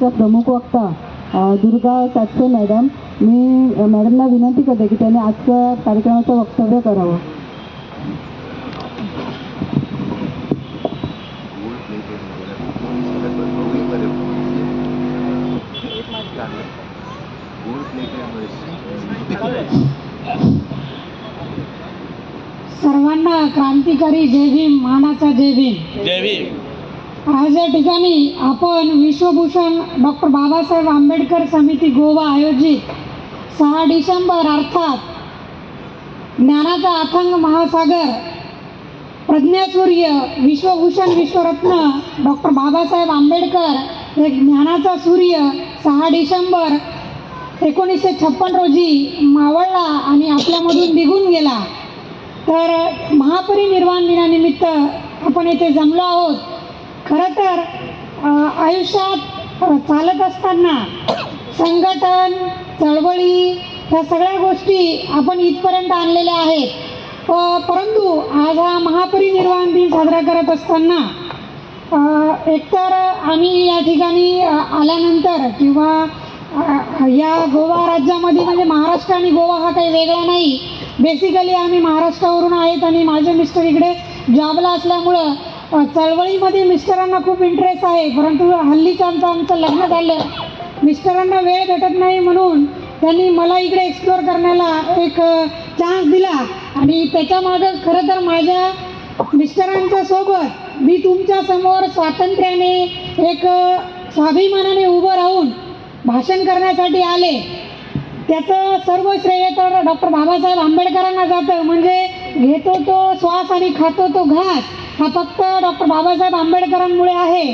कार्यक्रमाच्या प्रमुख वक्ता दुर्गा सातसे मॅडम मी मॅडमना विनंती करते की त्यांनी आजचं कार्यक्रमाचं वक्तव्य करावं. सर्वांना क्रांतिकारी जय भीम मानाचा जय भीम. जय भीम. आज या ठिकाणी आपण विश्वभूषण डॉक्टर बाबासाहेब आंबेडकर समिती गोवा आयोजित सहा डिसेंबर अर्थात ज्ञानाचा अथंग महासागर प्रज्ञासूर्य विश्वभूषण विश्वरत्न डॉक्टर बाबासाहेब आंबेडकर हे ज्ञानाचा सूर्य सहा डिसेंबर एकोणीसशे छप्पन रोजी मावळला आणि आपल्यामधून निघून गेला. तर महापरिनिर्वाण दिनानिमित्त आपण येथे जमलो आहोत. खरं तर आयुष्यात चालत असताना संघटन चळवळी ह्या सगळ्या गोष्टी आपण इथपर्यंत आणलेल्या आहेत. प- परंतु आज हा महापरिनिर्वाण दिन साजरा करत असताना एकतर आम्ही या ठिकाणी आल्यानंतर किंवा या गोवा राज्यामध्ये म्हणजे महाराष्ट्र आणि गोवा हा काही वेगळा नाही. बेसिकली आम्ही महाराष्ट्रावरून आहेत आणि माझे मिस्टर इकडे जॉबला असल्यामुळं चळवळीमध्ये मिस्टरांना खूप इंटरेस्ट आहे परंतु हल्लीच आमचं आमचं लग्न झालं. मिस्टरांना वेळ भेटत नाही म्हणून त्यांनी मला इकडे एक्सप्लोअर करण्याला एक चान्स दिला. आणि त्याच्यामागं खरं तर माझ्या मिस्टरांच्या सोबत मी तुमच्यासमोर स्वातंत्र्याने एक स्वाभिमानाने उभं राहून भाषण करण्यासाठी आले. त्याचं सर्व श्रेय तर डॉक्टर बाबासाहेब आंबेडकरांना जातं. म्हणजे घेतो तो श्वास आणि खातो तो घास. हा फक्त डॉक्टर बाबासाहेब आंबेडकरांमुळे आहे.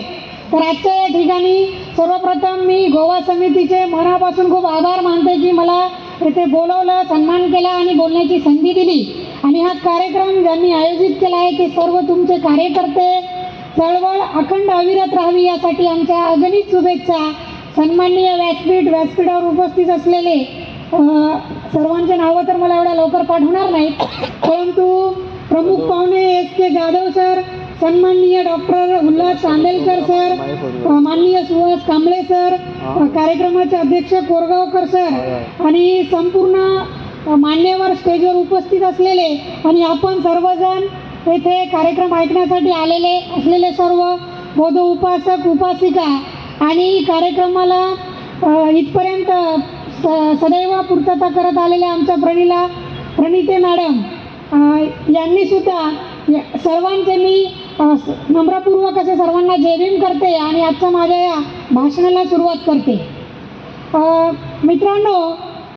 तर आजच्या या ठिकाणी सर्वप्रथम मी गोवा समितीचे मनापासून खूप आभार मानते की मला येथे बोलवलं सन्मान केला आणि बोलण्याची संधी दिली. आणि हा कार्यक्रम ज्यांनी आयोजित केला आहे ते सर्व तुमचे कार्यकर्ते चळवळ अखंड अविरत राहावी यासाठी आमच्या अगणित शुभेच्छा. सन्माननीय व्यासपीठ व्यासपीठावर उपस्थित असलेले सर्वांचे नावं तर मला एवढ्या लवकर पाठवणार नाहीत. परंतु के जाधव सर सन्माननीय डॉक्टर उल्हास चांदेलकर सर माननीय सुहास कांबळे सर कार्यक्रमाचे अध्यक्ष कोरगावकर सर आणि संपूर्ण मान्यवर स्टेजवर उपस्थित असलेले आणि आपण सर्वजण येथे कार्यक्रम ऐकण्यासाठी आलेले असलेले सर्व बौद्ध उपासक उपासिका आणि कार्यक्रमाला इथपर्यंत स सदैव पूर्तता करत आलेल्या आमच्या प्रणीला प्रणिते मॅडम अ, यांनी सुद्धा या- सर्वांचे मी नम्रपूर्वक असे सर्वांना जयभीम करते आणि आजच्या माझ्या या भाषणाला सुरुवात करते. मित्रांनो